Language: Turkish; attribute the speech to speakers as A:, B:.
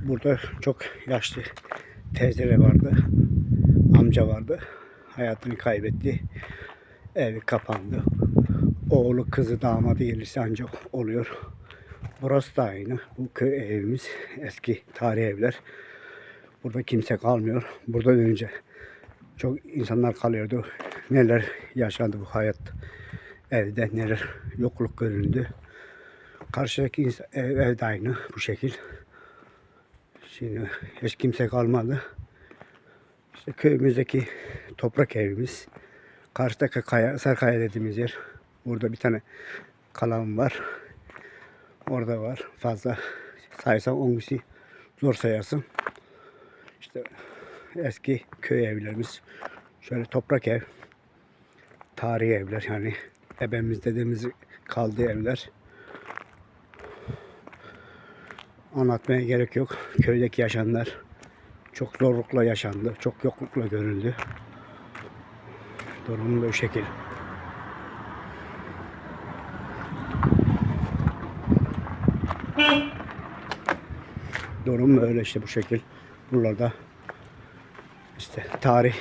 A: Burada çok yaşlı teyzeler vardı. Amca vardı. Hayatını kaybetti. Evi kapandı. Oğlu, kızı, damadı gelirse ancak oluyor. Burası da aynı. Bu köy evimiz. Eski tarihi evler. Burada kimse kalmıyor. Buradan önce çok insanlar kalıyordu. Neler yaşandı bu hayat evde, neler yokluk görüldü. Karşıdaki ev, ev de aynı bu şekil. Şimdi hiç kimse kalmadı. İşte köyümüzdeki toprak evimiz. Karşıdaki kaya, Sarkaya dediğimiz yer. Burada bir tane kalan var. Orada var. Fazla saysan 10 kişi zor sayarsın. İşte eski köy evlerimiz. Şöyle toprak ev. Tarihi evler yani. Ebemiz dedemiz kaldığı evler. Anlatmaya gerek yok. Köydeki yaşanlar çok zorlukla yaşandı. Çok yoklukla görüldü. Durum bu şekil. Durum böyle işte bu şekil. Buralarda işte tarih